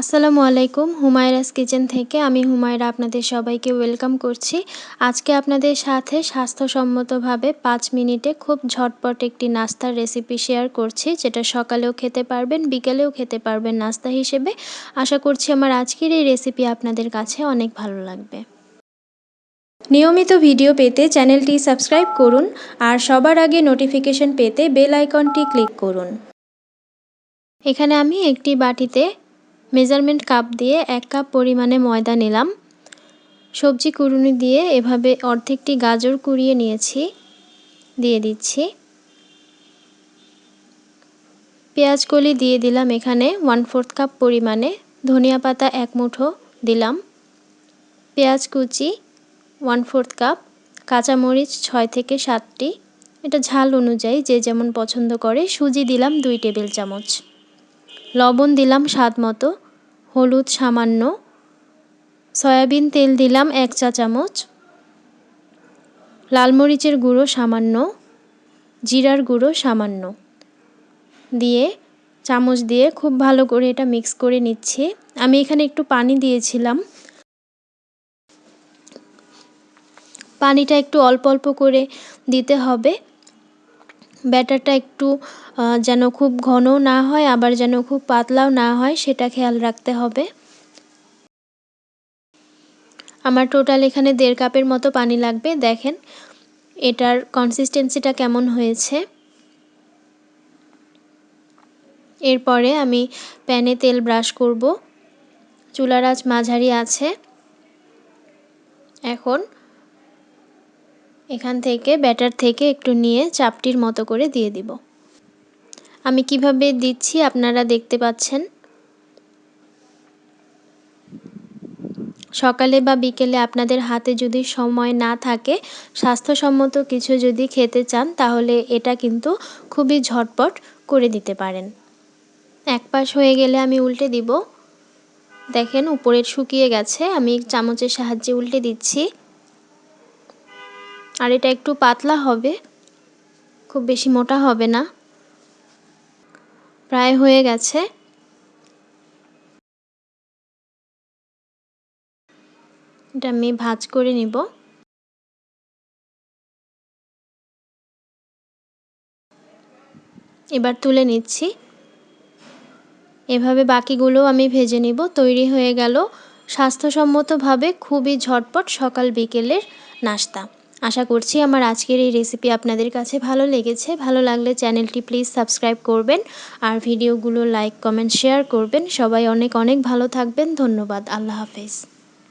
আসসালামু আলাইকুম, হুমায়রাস কিচেন থেকে আমি হুমায়রা আপনাদের সবাইকে ওয়েলকাম করছি। আজকে আপনাদের সাথে স্বাস্থ্যসম্মতভাবে পাঁচ মিনিটে খুব ঝটপট একটি নাস্তার রেসিপি শেয়ার করছি, যেটা সকালেও খেতে পারবেন, বিকেলেও খেতে পারবেন নাস্তা হিসেবে। আশা করছি আমার আজকের এই রেসিপি আপনাদের কাছে অনেক ভালো লাগবে। নিয়মিত ভিডিও পেতে চ্যানেলটি সাবস্ক্রাইব করুন আর সবার আগে নোটিফিকেশন পেতে বেল আইকনটি ক্লিক করুন। এখানে আমি একটি বাটিতে মেজারমেন্ট কাপ দিয়ে এক কাপ পরিমাণে ময়দা নিলাম। সবজি কুড়ুনি দিয়ে এভাবে অর্ধেকটি গাজর কুড়িয়ে নিয়েছি, দিয়ে দিচ্ছি। পেঁয়াজ কলি দিয়ে দিলাম এখানে ওয়ান ফোর্থ কাপ পরিমাণে, ধনিয়া পাতা এক মুঠো দিলাম। পেঁয়াজ কুচি ওয়ান ফোর্থ কাপ, কাঁচামরিচ ছয় থেকে সাতটি, এটা ঝাল অনুযায়ী যে যেমন পছন্দ করে। সুজি দিলাম দুই টেবিল চামচ। লবণ দিলাম স্বাদ মতো। হলুদ সামান্য। সয়াবিন তেল দিলাম এক চা চামচ। লাল মরিচের গুঁড়ো সামান্য। জিরার গুঁড়ো সামান্য। দিয়ে চামচ দিয়ে খুব ভালো করে এটা মিক্স করে নিচ্ছি। আমি এখানে একটু পানি দিয়েছিলাম। পানিটা একটু অল্প অল্প করে দিতে হবে। ব্যাটারটা একটু যেন খুব ঘনও না হয়, আবার যেন খুব পাতলাও না হয়, সেটা খেয়াল রাখতে হবে। আমার টোটাল এখানে দেড় কাপের মতো পানি লাগবে, দেখেন। এটার কনসিস্টেন্সিটা কেমন হয়েছে। এরপরে আমি প্যানে তেল ব্রাশ করব। চুলার আঁচ মাঝারি আছে। এখন এখান থেকে ব্যাটার থেকে একটু নিয়ে চাপটির মতো করে দিয়ে দিব। আমি কীভাবে দিচ্ছি আপনারা দেখতে পাচ্ছেন। সকালে বা বিকেলে আপনাদের হাতে যদি সময় না থাকে, স্বাস্থ্যসম্মত কিছু যদি খেতে চান, তাহলে এটা কিন্তু খুবই ঝটপট করে দিতে পারেন। এক পাশ হয়ে গেলে আমি উল্টে দিব। দেখেন উপরে শুকিয়ে গেছে, আমি চামচের সাহায্যে উল্টে দিচ্ছি। আর এটা একটু পাতলা হবে, খুব বেশি মোটা হবে না। প্রায় হয়ে গেছে। এটা আমি ভাজ করে নিব। এবার তুলে নিচ্ছি। এভাবে বাকিগুলো আমি ভেজে নিব। তৈরি হয়ে গেল স্বাস্থ্যসম্মতভাবে খুবই ঝটপট সকাল বিকেলের নাস্তা। আশা করছি আমার আজকের এই রেসিপি আপনাদের কাছে ভালো লেগেছে। ভালো লাগলে চ্যানেলটি প্লিজ সাবস্ক্রাইব করবেন আর ভিডিওগুলো লাইক কমেন্ট শেয়ার করবেন। সবাই অনেক অনেক ভালো থাকবেন। ধন্যবাদ। আল্লাহ হাফেজ।